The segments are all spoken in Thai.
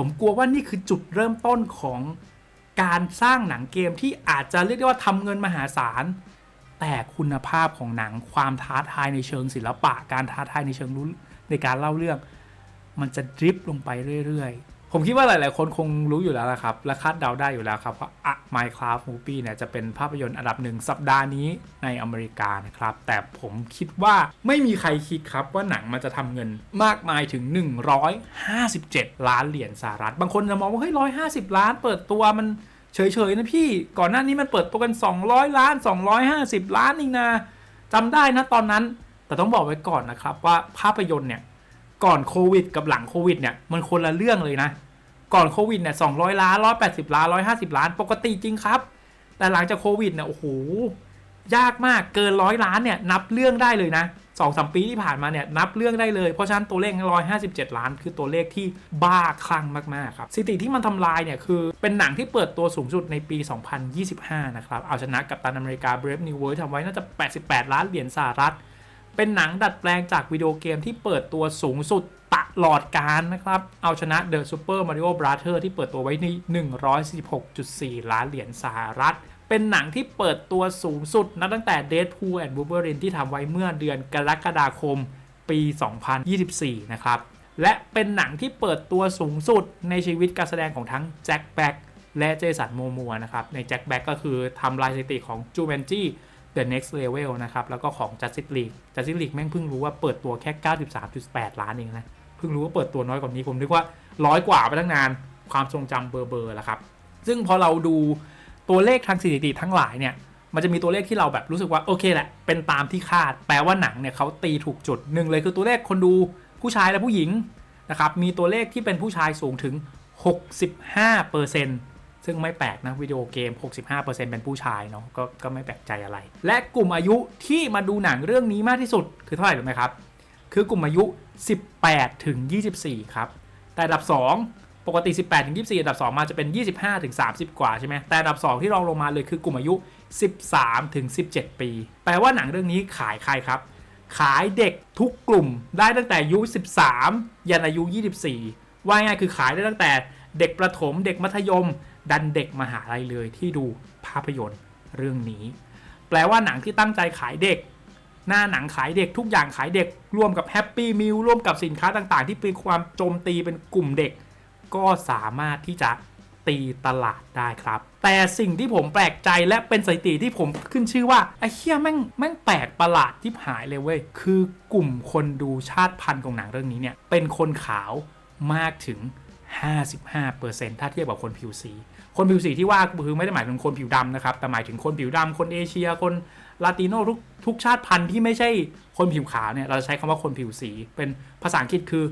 ผมกลัวว่านี่คือจุดเริ่มต้นของการสร้างหนังเกมที่อาจจะเรียกได้ว่าทำเงินมหาศาล แต่คุณภาพของหนังความท้าทายในเชิงศิลปะ การท้าทายในเชิงรู้ในการเล่าเรื่อง มันจะดริฟต์ลงไปเรื่อยๆ ผมคิดว่าหลาย ๆ คนคงรู้อยู่แล้วละครับ และคาดเดาได้อยู่แล้วครับว่าอะ Minecraft Movie เนี่ยจะเป็นภาพยนตร์อันดับหนึ่งสัปดาห์นี้ในอเมริกานะครับ แต่ผมคิดว่าไม่มีใครคิดครับว่าหนังมันจะทำเงินมากมายถึง 157 ล้านเหรียญสหรัฐ บางคนจะมองว่าเฮ้ย150ล้านเปิดตัวมันเฉย ๆ นะพี่ ก่อนหน้านี้มันเปิดตัวกัน 200 ล้าน 250 ล้านเองนะจำได้นะตอนนั้น แต่ต้องบอกไว้ก่อนนะครับว่าภาพยนตร์เนี่ย ก่อนโควิด กับหลังโควิดเนี่ยมันคนละเรื่องเลยนะ ก่อนโควิดเนี่ย200ล้าน180ล้าน150ล้านปกติจริงครับ แต่หลังจากโควิดเนี่ยโอ้โหยากมากเกินร้อยล้านเนี่ยนับเรื่องได้เลยนะสองสามปีที่ผ่านมาเนี่ยนับเรื่องได้เลยเพราะฉะนั้นตัวเลข 157 ล้าน คือตัวเลขที่บ้าคลั่งมากๆครับสถิติที่มันทำลายเนี่ยคือเป็นหนังที่เปิดตัวสูงสุดในปี 2025 นะครับ เอาชนะกับตันอเมริกา Brave New World ทำไว้น่าจะ 88 ล้านเหรียญสหรัฐ เป็นหนังดัดแปลงจากวิดีโอเกมที่เปิดตัวสูงสุดตลอดการนะครับ เอาชนะ The Super Mario Brother ที่เปิดตัวไว้ใน146.4 ล้านเหรียญสหรัฐ เป็นหนังที่เปิดตัวสูงสุดนับตั้งแต่ Deadpool and Wolverine ที่ทำไว้เมื่อเดือนกรกฎาคมปี 2024 นะครับ และเป็นหนังที่เปิดตัวสูงสุดในชีวิตการแสดงของทั้งแจ็คแบ็กและเจสันโมมัวนะครับ ในแจ็คแบ็กก็คือทำลายสถิติของจูเ n นจี้ The Next Level นะครับ แล้วก็ของ Justice League Justice League แม่งเพิ่งรู้ว่าเปิดตัวแค่ 93.8 ล้านเองนะ เพิ่งรู้ว่าเปิดตัวน้อยกว่านี้ ผมนึกว่าร้อยกว่าไปตั้งนาน ความทรงจำเบอร์เบอร์ละครับ ซึ่งพอเราดูตัวเลขทางสถิติทั้งหลายเนี่ย มันจะมีตัวเลขที่เราแบบรู้สึกว่าโอเคแหละ เป็นตามที่คาด แปลว่าหนังเนี่ยเขาตีถูกจุดหนึ่งเลยคือตัวเลขคนดูผู้ชายและผู้หญิงนะครับ มีตัวเลขที่เป็นผู้ชายสูงถึง 65% ซึ่งไม่แปลกนะวิดีโอเกม 65%เป็นผู้ชายเนาะกก็ไม่แปลกใจอะไร และกลุ่มอายุที่มาดูหนังเรื่องนี้มากที่สุดคือเท่าไหร่รู้ไหมครับ คือกลุ่มอายุ 18 ถึง 24 ครับ แต่อันดับ 2 ปกติ 18 ถึง 24 อันดับ 2 มาจะเป็น 25 ถึง 30 กว่าใช่ไหมแต่อันดับ 2 ที่รองลงมาเลยคือกลุ่มอายุ 13 ถึง 17 ปี แปลว่าหนังเรื่องนี้ขายใครครับ ขายเด็กทุกกลุ่มได้ตั้งแต่อายุ 13 ยันอายุ 24 ว่าง่ายคือขายได้ตั้งแต่เด็กประถมเด็กมัธยม ดันเด็กมหาลัยเลยที่ดูภาพยนตร์เรื่องนี้ แปลว่าหนังที่ตั้งใจขายเด็ก หน้าหนังขายเด็กทุกอย่างขายเด็ก ร่วมกับแฮปปี้มิลร่วมกับสินค้าต่างๆ ที่เป็นความโจมตีเป็นกลุ่มเด็ก ก็สามารถที่จะตีตลาดได้ครับ แต่สิ่งที่ผมแปลกใจและเป็นสถิติที่ผมขึ้นชื่อว่าไอ้เฮียแม่งแม่งแปลกประหลาดที่หายเลยเว้ย คือกลุ่มคนดูชาติพันธุ์ของหนังเรื่องนี้เนี่ย เป็นคนขาวมากถึง 55%ถ้าเทียบกับคนผิวสี คนผิวสีที่ว่าคือไม่ได้หมายถึงคนผิวดำนะครับ แต่หมายถึงคนผิวดำคนเอเชีย คนลาติโนทุกทุกชาติพันธุ์ที่ไม่ใช่คนผิวขาวเนี่ย เราจะใช้คำว่าคนผิวสี เป็นภาษาอังกฤษคือ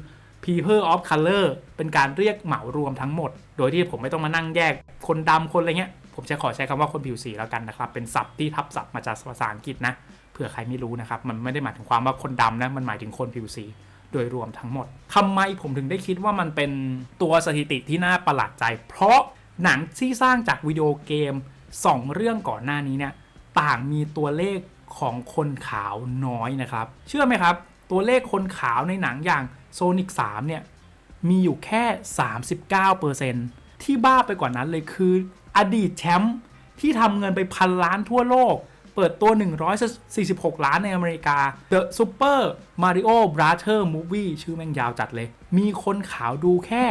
people of color เป็นการเรียกเหมารวมทั้งหมด โดยที่ผมไม่ต้องมานั่งแยกคนดำคนอะไรเงี้ย ผมจะขอใช้คำว่าคนผิวสีแล้วกันนะครับ เป็นศัพท์ที่ทับศัพท์มาจากภาษาอังกฤษนะ เผื่อใครไม่รู้นะครับ มันไม่ได้หมายถึงความว่าคนดำนะ มันหมายถึงคนผิวสี โดยรวมทั้งหมดทำไมผมถึงได้คิดว่ามันเป็นตัวสถิติที่น่าประหลาดใจ เพราะหนังที่สร้างจากวิดีโอเกม 2 เรื่องก่อนหน้านี้เนี่ยต่างมีตัวเลขของคนขาวน้อยนะครับ เชื่อไหมครับ ตัวเลขคนขาวในหนังอย่าง Sonic 3เนี่ยมีอยู่แค่ 39%ที่บ้าไปกว่านั้นเลยคือ อดีตแชมป์ที่ทำเงินไปพันล้านทั่วโลก เปิดตัว 146 ล้านในอเมริกา The Super Mario Brother Movie ชื่อแม่งยาวจัดเลย มีคนขาวดูแค่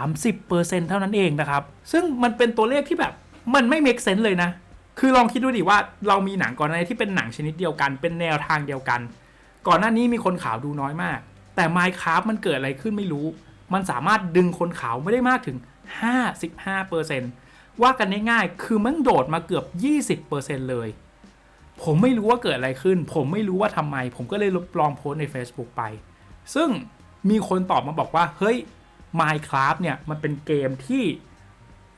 30%เท่านั้นเองนะครับ ซึ่งมันเป็นตัวเลขที่แบบมันไม่ make sense เลยนะ คือลองคิดดูดิว่าเรามีหนังก่อนหน้านี้ที่เป็นหนังชนิดเดียวกัน เป็นแนวทางเดียวกัน ก่อนหน้านี้มีคนขาวดูน้อยมาก แต่ Minecraft มันเกิดอะไรขึ้นไม่รู้ มันสามารถดึงคนขาวไม่ได้มากถึง 55%ว่ากันง่ายๆ คือมันโดดมาเกือบ 20%เลย ผมไม่รู้ว่าเกิดอะไรขึ้น ผมไม่รู้ว่าทำไม ผมก็เลยลองโพสใน Facebook ไป ซึ่งมีคนตอบมาบอกว่า เฮ้ย Minecraft เนี่ย มันเป็นเกมที่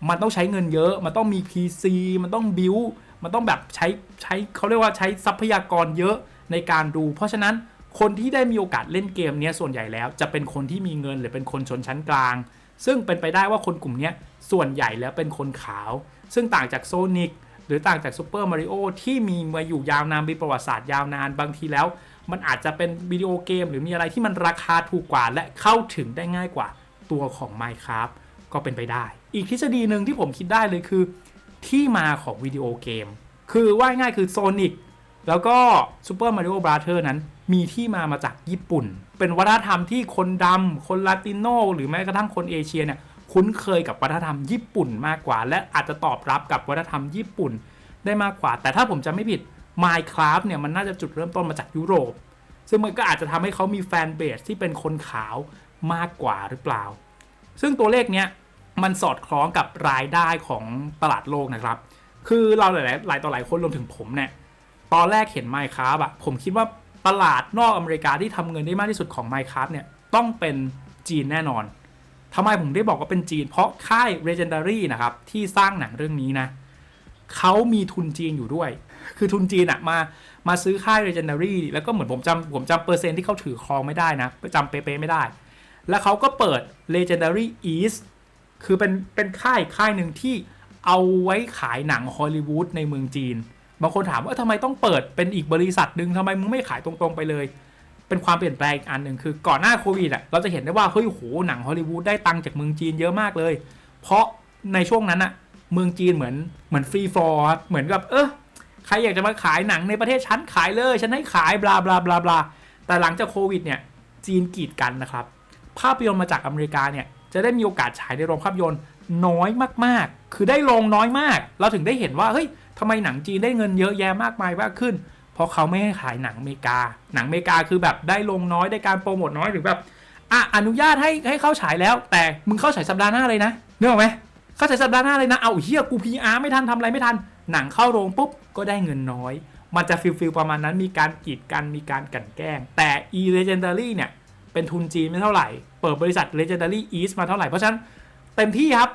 มันต้องใช้เงินเยอะ มันต้องมี PC มันต้องบิวมันต้องแบบใช้ใช้เขาเรียกว่าใช้ทรัพยากรเยอะในการดู เพราะฉะนั้นคนที่ได้มีโอกาสเล่นเกมนี้ส่วนใหญ่แล้ว จะเป็นคนที่มีเงินหรือเป็นคนชนชั้นกลาง ซึ่งเป็นไปได้ว่าคนกลุ่มนี้ส่วนใหญ่แล้วเป็นคนขาว ซึ่งต่างจากโซนิก หรือต่างจากซูเปอร์มาริโอที่มีมาอยู่ยาวนานมีประวัติศาสตร์ยาวนานบางทีแล้ว มันอาจจะเป็นวิดีโอเกม หรือมีอะไรที่มันราคาถูกกว่า และเข้าถึงได้ง่ายกว่าตัวของ Minecraft ก็เป็นไปได้ อีกทฤษฎีหนึ่งที่ผมคิดได้เลยคือ ที่มาของวิดีโอเกม คือว่าง่ายคือ Sonic แล้วก็ Super Mario Brother นั้นมีที่มามาจากญี่ปุ่น เป็นวัฒนธรรมที่คนดำคนลาติโนหรือแม้กระทั่งคนเอเชียเนี่ย คุ้นเคยกับวัฒนธรรมญี่ปุ่นมากกว่า และอาจจะตอบรับกับวัฒนธรรมญี่ปุ่นได้มากกว่า แต่ถ้าผมจะไม่ผิด Minecraft เนี่ยมันน่าจะจุดเริ่มต้นมาจากยุโรป ซึ่งมันก็อาจจะทำให้เขามีแฟนเบสที่เป็นคนขาวมากกว่าหรือเปล่า ซึ่งตัวเลขเนี้ยมันสอดคล้องกับรายได้ของตลาดโลกนะครับ คือเราหลายหลายต่อหลายคนรวมถึงผมเนี่ยตอนแรกเห็น Minecraft อะผมคิดว่าตลาดนอกอเมริกาที่ทำเงินได้มากที่สุดของ Minecraft เนี่ยต้องเป็นจีนแน่นอน ทำไมผมได้บอกว่าเป็นจีน เพราะค่าย Legendary นะครับ ที่สร้างหนังเรื่องนี้นะเขามีทุนจีนอยู่ด้วย คือทุนจีนอะมามาซื้อค่าย Legendary แล้วก็เหมือนผมจำผมจำเปอร์เซ็นต์ที่เขาถือครองไม่ได้นะจำเป๊ะๆไม่ได้ แล้วเขาก็เปิด Legendary East คือเป็นเป็นค่ายค่ายหนึ่งที่เอาไว้ขายหนังฮอลลีวูดในเมืองจีน บางคนถามว่าทำไมต้องเปิดเป็นอีกบริษัทหนึ่งทำไมมึงไม่ขายตรงๆไปเลย เป็นความเปลี่ยนแปลงอีกอันหนึ่งคือก่อนหน้าโควิดอะเราจะเห็นได้ว่าเฮ้ยโหหนังฮอลลีวูดได้ตังจากเมืองจีนเยอะมากเลย เพราะในช่วงนั้นอะเมืองจีนเหมือนเหมือนฟรีฟอร์เหมือนกับเออใครอยากจะมาขายหนังในประเทศฉันขายเลยฉันให้ขายบลาบลาบลาบลาแต่หลังจากโควิดเนี่ยจีนกีดกันนะครับ ภาพยนตร์มาจากอเมริกาเนี่ยจะได้มีโอกาสฉายในโรงภาพยนตร์น้อยมากๆ คือได้ลงน้อยมาก เราถึงได้เห็นว่าเฮ้ยทำไมหนังจีนได้เงินเยอะแยะมากมายมากขึ้น เพราะเขาไม่ให้ขายหนังอเมริกา หนังอเมริกาคือแบบได้ลงน้อยได้การโปรโมทน้อยหรือแบบอะอนุญาตให้ให้เข้าฉายแล้ว แต่มึงเข้าฉายสัปดาห์หน้าเลยนะนึกออกไหมเข้าฉายสัปดาห์หน้าเลยนะเอาเฮียกูพีอาร์ไม่ทันทำอะไรไม่ทัน หนังเข้าโรงปุ๊บก็ได้เงินน้อย มันจะฟิลฟิลประมาณนั้นมีการกีดกันมีการกันแกล้ง แต่ e legendary เนี่ยเป็นทุนจีนไม่เท่าไหร่ เปิดบริษัท Legendary East มาเท่าไหร่เพราะฉะนั้นเต็มที่ครับ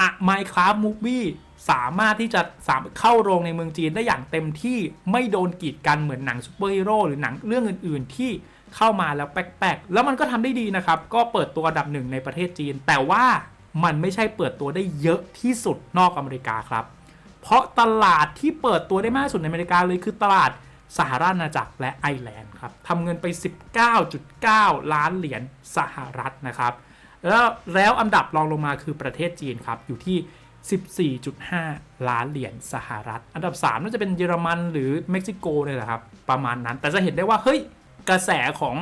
อะ Minecraft Movie สามารถที่จะสามเข้าโรงในเมืองจีนได้อย่างเต็มที่ไม่โดนกีดกันเหมือนหนังซูเปอร์ฮีโร่หรือหนังเรื่องอื่น ๆ ที่เข้ามาแล้วแป๊กๆแล้วมันก็ทำได้ดีนะครับ ก็เปิดตัวอันดับหนึ่งในประเทศจีน แต่ว่ามันไม่ใช่เปิดตัวได้เยอะที่สุดนอกอเมริกาครับ เพราะตลาดที่เปิดตัวได้มากที่สุดในอเมริกาเลยคือตลาดสหราชอาณาจักรและไอร์แลนด์ครับทำเงินไป 19.9 ล้านเหรียญสหรัฐนะครับ แล้วแล้วอันดับรองลงมาคือประเทศจีนครับอยู่ที่ 14.5 ล้านเหรียญสหรัฐ อันดับ 3 น่าจะเป็นเยอรมันหรือเม็กซิโกเนี่ยแหละครับ ประมาณนั้น แต่จะเห็นได้ว่า เฮ้ย กระแสของ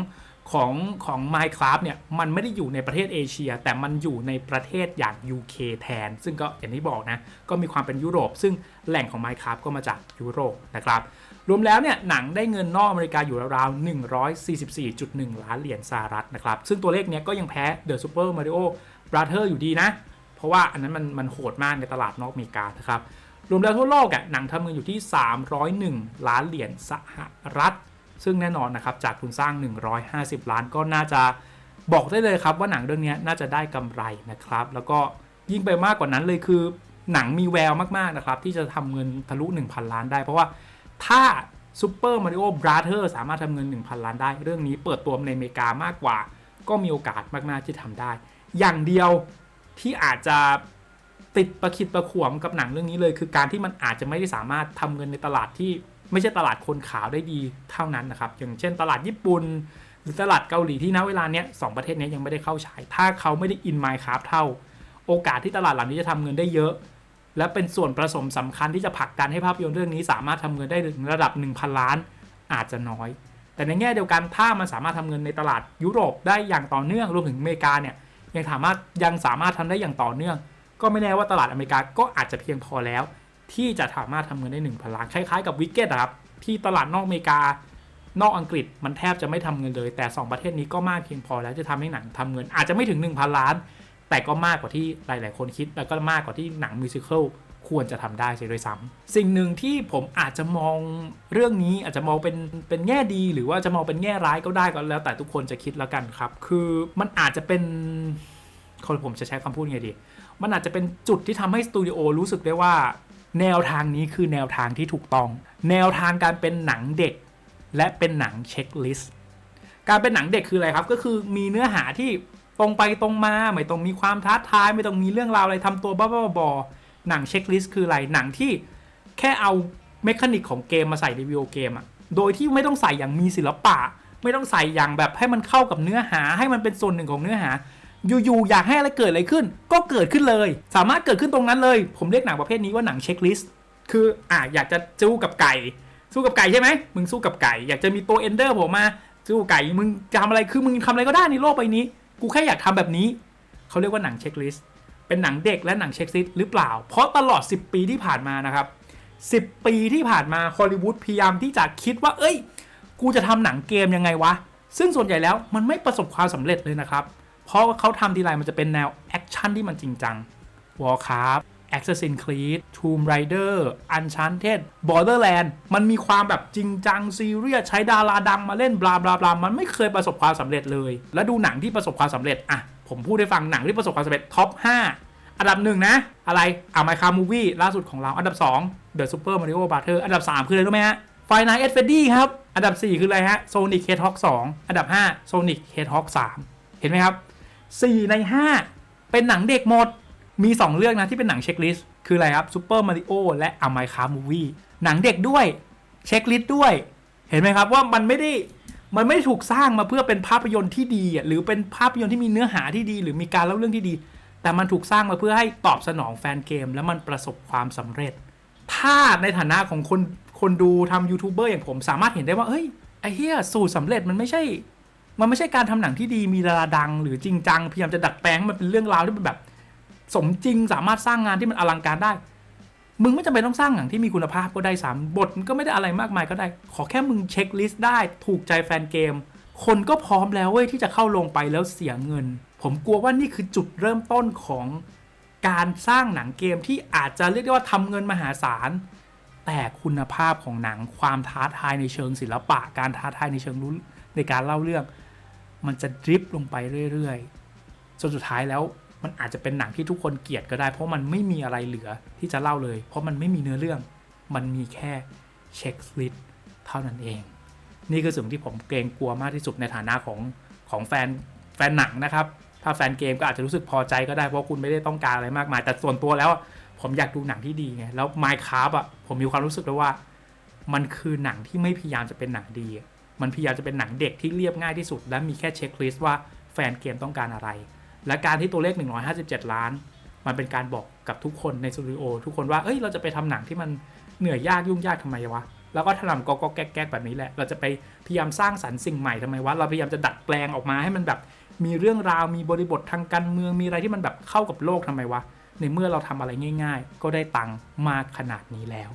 ของของ Minecraft เนี่ย มันไม่ได้อยู่ในประเทศเอเชีย แต่มันอยู่ในประเทศอย่าง UK แทน ซึ่งก็อย่างที่บอกนะ ก็มีความเป็นยุโรป ซึ่งแหล่งของ Minecraft ก็มาจากยุโรปนะครับ รวมแล้วเนี่ย หนังได้เงินนอกอเมริกาอยู่ราวๆ144.1 ล้านเหรียญสหรัฐนะครับ ซึ่งตัวเลขเนี้ยก็ยังแพ้ The Super Mario Brother อยู่ดีนะ เพราะว่าอันนั้นมันมันโหดมากในตลาดนอกอเมริกานะครับรวมแล้วทั่วโลกอะหนังทำเงินอยู่ที่ 301 ล้านเหรียญสหรัฐ ซึ่งแน่นอนนะครับจากทุนสร้าง 150 ล้านก็น่าจะบอกได้เลยครับว่าหนังเรื่องนี้น่าจะได้กำไรนะครับ แล้วก็ยิ่งไปมากกว่านั้นเลยคือหนังมีแววมาก ๆ นะครับ ที่จะทำเงินทะลุ 1,000 ล้านได้ เพราะว่าถ้า Super Mario Brother สามารถทำเงิน 1,000 ล้านได้ เรื่องนี้เปิดตัวในอเมริกามากกว่า ก็มีโอกาสมาก ๆ ที่ทำได้ อย่างเดียว ที่อาจจะติดประคิดประขวมกับหนังเรื่องนี้เลย คือการที่มันอาจจะไม่ได้สามารถทำเงินในตลาดที่ไม่ใช่ตลาดคนขาวได้ดีเท่านั้นนะครับ อย่างเช่นตลาดญี่ปุ่นหรือตลาดเกาหลีที่ณเวลาเนี้ยสองประเทศนี้ยังไม่ได้เข้าฉาย ถ้าเขาไม่ได้อินไมค์ครับเท่า โอกาสที่ตลาดเหล่านี้จะทำเงินได้เยอะ และเป็นส่วนผสมสำคัญที่จะผลักดันให้ภาพยนตร์เรื่องนี้ สามารถทำเงินได้ถึงระดับ 1,000 ล้าน อาจจะน้อย แต่ในแง่เดียวกันถ้ามันสามารถทำเงินในตลาดยุโรปได้อย่างต่อเนื่องรวมถึงอเมริกาเนี่ย ยังสามารถยังสามารถทำได้อย่างต่อเนื่อง ก็ไม่แน่ว่าตลาดอเมริกาก็อาจจะเพียงพอแล้ว ที่จะสามารถทำเงินได้1พันล้านคล้ายๆกับวิกเก็ตครับที่ตลาดนอกอเมริกานอกอังกฤษมันแทบจะไม่ทำเงินเลย แต่ 2 ประเทศนี้ก็มากเพียงพอแล้วจะทำให้หนังทำเงิน อาจจะไม่ถึง 1,000 ล้าน แต่ก็มากกว่าที่หลาย ๆ คนคิด แล้วก็มากกว่าที่หนังมิวสิควล ควรจะทำได้เสียด้วยซ้ำสิ่งหนึ่งที่ผมอาจจะมองเรื่องนี้อาจจะมองเป็นเป็นแง่ดี หรือว่าจะมองเป็นแง่ร้ายก็ได้ก็แล้ว แต่ทุกคนจะคิดแล้วกันครับ คือมันอาจจะเป็นคนผมจะใช้คำพูดยังไงดี มันอาจจะเป็นจุดที่ทำให้สตูดิโอรู้สึกได้ว่า แนวทางนี้คือแนวทางที่ถูกต้อง แนวทางการเป็นหนังเด็ก และเป็นหนังเช็คลิสต์การเป็นหนังเด็กคืออะไรครับ ก็คือมีเนื้อหาที่ตรงไปตรงมา ไม่ต้องมีความท้าทาย ไม่ต้องมีเรื่องราวอะไรทำตัวบ้าๆบอๆ หนังเช็คลิสต์คืออะไรหนังที่แค่เอาเมคานิกของเกมมาใส่ในวิดีโอเกมอะโดยที่ไม่ต้องใส่อย่างมีศิลปะ ไม่ต้องใส่อย่างแบบให้มันเข้ากับเนื้อหา ให้มันเป็นส่วนหนึ่งของเนื้อหา อยู่ๆอยากให้อะไรเกิดอะไรขึ้น ก็เกิดขึ้นเลย สามารถเกิดขึ้นตรงนั้นเลย ผมเรียกหนังประเภทนี้ว่าหนังเช็คลิสต์คืออะอยากจะสู้กับไก่ สู้กับไก่ใช่ไหมมึงสู้กับไก่ อยากจะมีตัวเอนเดอร์ผมมาสู้ไก่มึงจะทำอะไรคือมึงทำอะไรก็ได้ในโลกใบนี้ กูแค่อยากทำแบบนี้เขาเรียกว่าหนังเช็คลิสต์ เป็นหนังเด็กและหนังเช็คลิตหรือเปล่า เพราะตลอด 10 ปีที่ผ่านมานะครับ 10 ปีที่ผ่านมาฮอลลีวูดพยายามที่จะคิดว่า เอ้ย กูจะทำหนังเกมยังไงวะ ซึ่งส่วนใหญ่แล้วมันไม่ประสบความสำเร็จเลยนะครับ เพราะเขาทำทีไรมันจะเป็นแนวแอคชั่นที่มันจริงจัง Warcraft Assassin's Creed Tomb Raider Uncharted Borderland มันมีความแบบจริงจังซีเรียสใช้ดาราดังมาเล่นบลาบลาบลามันไม่เคยประสบความสำเร็จเลย แล้วดูหนังที่ประสบความสำเร็จอะ ผมพูดให้ฟังหนังที่ประสบความสำเร็จท็อป 5 อันดับหนึ่งนะ อะไรอะไมคามูวี่ล่าสุดของเราอันดับ 2 The Super Mario Brother อันดับ 3 คืออะไรรู้ไหมฮะ Five Nights at u r ครับ อันดับ 4 คืออะไรฮะ Sonic Hedgehog 2 อันดับ 5 Sonic Hedgehog 3 เห็นไหมครับ 4 ใน 5 เป็นหนังเด็กหมดมี 2 เรื่องนะที่เป็นหนังเช็คลิสต์คืออะไรครับ Super Mario และ a m i c a Movie หนังเด็กด้วยเช็คลิสต์ด้วย เห็นไหมครับว่ามันไม่ได้ มันไม่ถูกสร้างมาเพื่อเป็นภาพยนตร์ที่ดีหรือเป็นภาพยนตร์ที่มีเนื้อหาที่ดี หรือมีการเล่าเรื่องที่ดี แต่มันถูกสร้างมาเพื่อให้ตอบสนองแฟนเกม แล้วมันประสบความสำเร็จ ถ้าในฐานะของคนคนดูทำยูทูบเบอร์อย่างผมสามารถเห็นได้ว่าเฮ้ยไอ้เหี้ยสูตรสำเร็จมันไม่ใช่ มันไม่ใช่การทำหนังที่ดีมีดาราดัง หรือจริงจังพยายามจะดัดแปลงมันเป็นเรื่องราวที่เป็นแบบ สมจริงสามารถสร้างงานที่มันอลังการได้ มึงไม่จำเป็นต้องสร้างหนังที่มีคุณภาพก็ได้สามบทมันก็ไม่ได้อะไรมากมายก็ได้ ขอแค่มึงเช็คลิสต์ได้ถูกใจแฟนเกม คนก็พร้อมแล้วเว้ยที่จะเข้าลงไปแล้วเสียเงิน ผมกลัวว่านี่คือจุดเริ่มต้นของการสร้างหนังเกมที่อาจจะเรียกได้ว่าทำเงินมหาศาล แต่คุณภาพของหนังความท้าทายในเชิงศิลปะ การท้าทายในเชิงรู้ในการเล่าเรื่อง มันจะดริฟลงไปเรื่อยๆจนสุดท้ายแล้ว มันอาจจะเป็นหนังที่ทุกคนเกลียดก็ได้ เพราะมันไม่มีอะไรเหลือที่จะเล่าเลย เพราะมันไม่มีเนื้อเรื่อง มันมีแค่เช็คลิสต์เท่านั้นเอง นี่คือสิ่งที่ผมเกรงกลัวมากที่สุดในฐานะของของแฟนแฟนหนังนะครับ ถ้าแฟนเกมก็อาจจะรู้สึกพอใจก็ได้ เพราะคุณไม่ได้ต้องการอะไรมากมาย แต่ส่วนตัวแล้วผมอยากดูหนังที่ดีไง แล้ว Minecraft อะ ผมมีความรู้สึกเลยว่า มันคือหนังที่ไม่พยายามจะเป็นหนังดี มันพยายามจะเป็นหนังเด็กที่เรียบง่ายที่สุด และมีแค่เช็คลิสต์ว่าแฟนเกมต้องการอะไร และการที่ตัวเลข 157 ล้าน มันเป็นการบอกกับทุกคนในสตูดิโอทุกคนว่าเอ้ยเราจะไปทำหนังที่มันเหนื่อยยากยุ่งยากทำไมวะแล้วก็ถลำก็ก็แก๊กๆแบบนี้แหละ เราจะไปพยายามสร้างสรรค์สิ่งใหม่ทำไมวะเราพยายามจะดัดแปลงออกมาให้มันแบบมีเรื่องราวมีบริบททางการเมืองมีอะไรที่มันแบบเข้ากับโลกทำไมวะในเมื่อเราทำอะไรง่าย ๆ ก็ได้ตังค์มากขนาดนี้แล้ว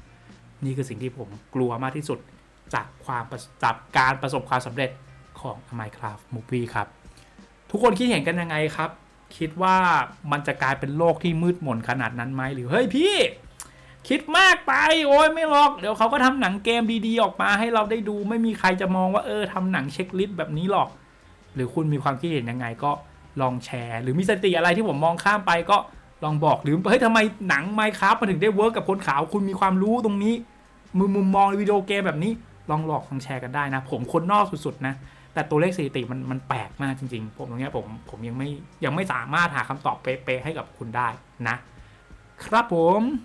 นี่คือสิ่งที่ผมกลัวมากที่สุดจากความจากการประสบความสำเร็จของ Minecraft Movie ครับ ทุกคนคิดเห็นกันยังไงครับ คิดว่ามันจะกลายเป็นโลกที่มืดมนขนาดนั้นไหมหรือเฮ้ยพี่ คิดมากไปโอ้ยไม่หรอก เดี๋ยวเขาก็ทำหนังเกมดีๆออกมาให้เราได้ดูไม่มีใครจะมองว่าเออทำหนังเช็คลิสต์แบบนี้หรอก หรือคุณมีความคิดเห็นยังไงก็ลองแชร์ หรือมีสติอะไรที่ผมมองข้ามไปก็ลองบอกหรือเฮ้ยทำไมหนังไมค์ครับมันถึงได้เวิร์กกับคนขาวคุณมีความรู้ตรงนี้มุมมุมมองในวิดีโอเกมแบบนี้ลองหลอกลองแชร์กันได้นะ ผมคนนอกสุดๆนะ แต่ตัวเลขสถิติมันมันแปลกมากจริงๆ ผมตรงนี้ผมผมยังไม่ยังไม่สามารถหาคำตอบเป๊ะๆให้กับคุณได้นะ ครับผม